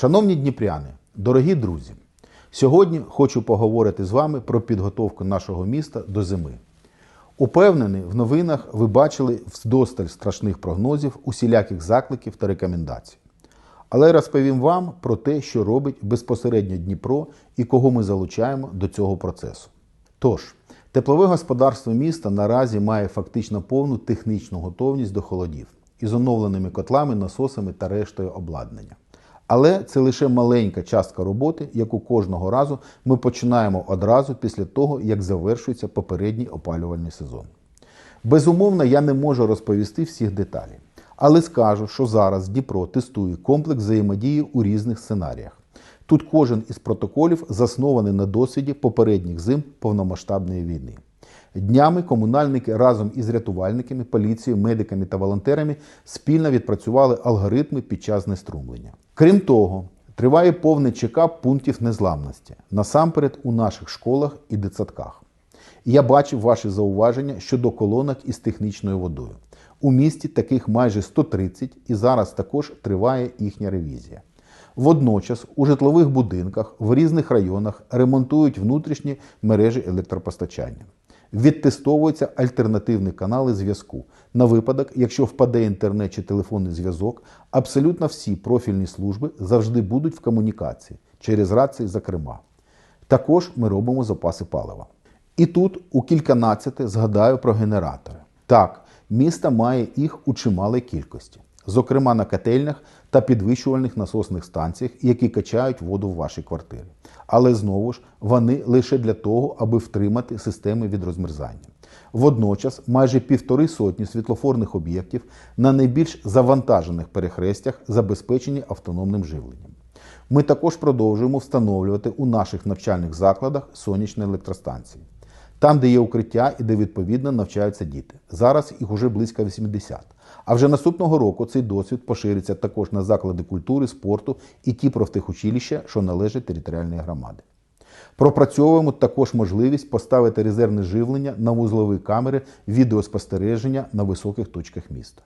Шановні дніпряни, дорогі друзі, сьогодні хочу поговорити з вами про підготовку нашого міста до зими. Упевнений, в новинах ви бачили вдосталь страшних прогнозів, усіляких закликів та рекомендацій. Але розповім вам про те, що робить безпосередньо Дніпро і кого ми залучаємо до цього процесу. Тож, теплове господарство міста наразі має фактично повну технічну готовність до холодів із оновленими котлами, насосами та рештою обладнання. Але це лише маленька частка роботи, яку кожного разу ми починаємо одразу після того, як завершується попередній опалювальний сезон. Безумовно, я не можу розповісти всіх деталей, але скажу, що зараз Дніпро тестує комплекс взаємодії у різних сценаріях. Тут кожен із протоколів заснований на досвіді попередніх зим повномасштабної війни. Днями комунальники разом із рятувальниками, поліцією, медиками та волонтерами спільно відпрацювали алгоритми під час знеструмлення. Крім того, триває повний чекап пунктів незламності насамперед у наших школах і дитсадках. Я бачив ваші зауваження щодо колонок із технічною водою. У місті таких майже 130 і зараз також триває їхня ревізія. Водночас у житлових будинках в різних районах ремонтують внутрішні мережі електропостачання. Відтестовуються альтернативні канали зв'язку. На випадок, якщо впаде інтернет чи телефонний зв'язок, абсолютно всі профільні служби завжди будуть в комунікації через рації, зокрема. Також ми робимо запаси палива. І тут у кільканадцяте згадаю про генератори. Так, місто має їх у чималій кількості, зокрема на котельнях та підвищувальних насосних станціях, які качають воду в вашій квартирі. Але знову ж вони лише для того, аби втримати системи від розмерзання. Водночас майже півтори сотні світлофорних об'єктів на найбільш завантажених перехрестях забезпечені автономним живленням. Ми також продовжуємо встановлювати у наших навчальних закладах сонячні електростанції. Там, де є укриття і де відповідно навчаються діти. Зараз їх уже близько 80. А вже наступного року цей досвід пошириться також на заклади культури, спорту і ті профтехучилища, що належать територіальній громаді. Пропрацьовуємо також можливість поставити резервне живлення на вузлові камери відеоспостереження на високих точках міста.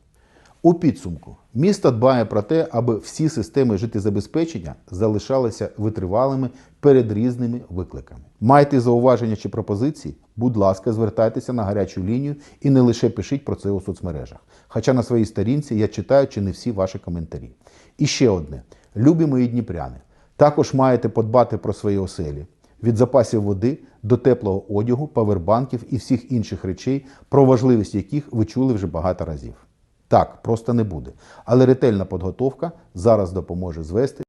У підсумку місто дбає про те, аби всі системи життєзабезпечення залишалися витривалими перед різними викликами. Маєте зауваження чи пропозиції? Будь ласка, звертайтеся на гарячу лінію і не лише пишіть про це у соцмережах. Хоча на своїй сторінці я читаю чи не всі ваші коментарі. І ще одне: любі мої дніпряни, також маєте подбати про свої оселі. Від запасів води до теплого одягу, павербанків і всіх інших речей, про важливість яких ви чули вже багато разів. Так, просто не буде. Але ретельна підготовка зараз допоможе звести